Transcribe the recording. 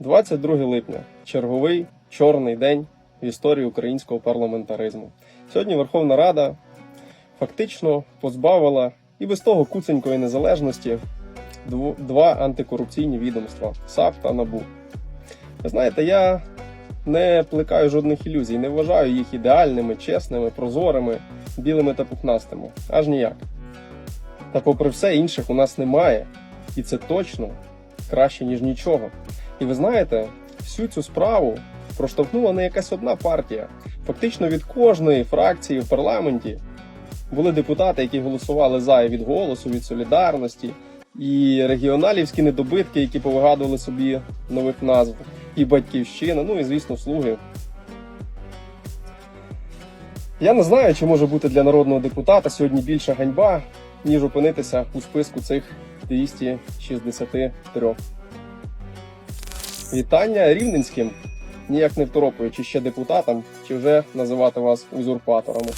22 липня черговий чорний день в історії українського парламентаризму. Сьогодні Верховна Рада фактично позбавила і без того куценької незалежності два антикорупційні відомства САП та НАБУ. Ви знаєте, я не плекаю жодних ілюзій, не вважаю їх ідеальними, чесними, прозорими, білими та пухнастими. Аж ніяк. Та попри все інших у нас немає, і це точно краще, ніж нічого. І ви знаєте, всю цю справу проштовхнула не якась одна партія. Фактично від кожної фракції в парламенті були депутати, які голосували за і від голосу, від солідарності, і регіоналівські недобитки, які повигадували собі нових назв, і батьківщина, ну і звісно, слуги. Я не знаю, чи може бути для народного депутата сьогодні більша ганьба, ніж опинитися у списку цих 263. Вітання рівненським, ніяк не второпуючи ще депутатам, чи вже називати вас узурпаторами.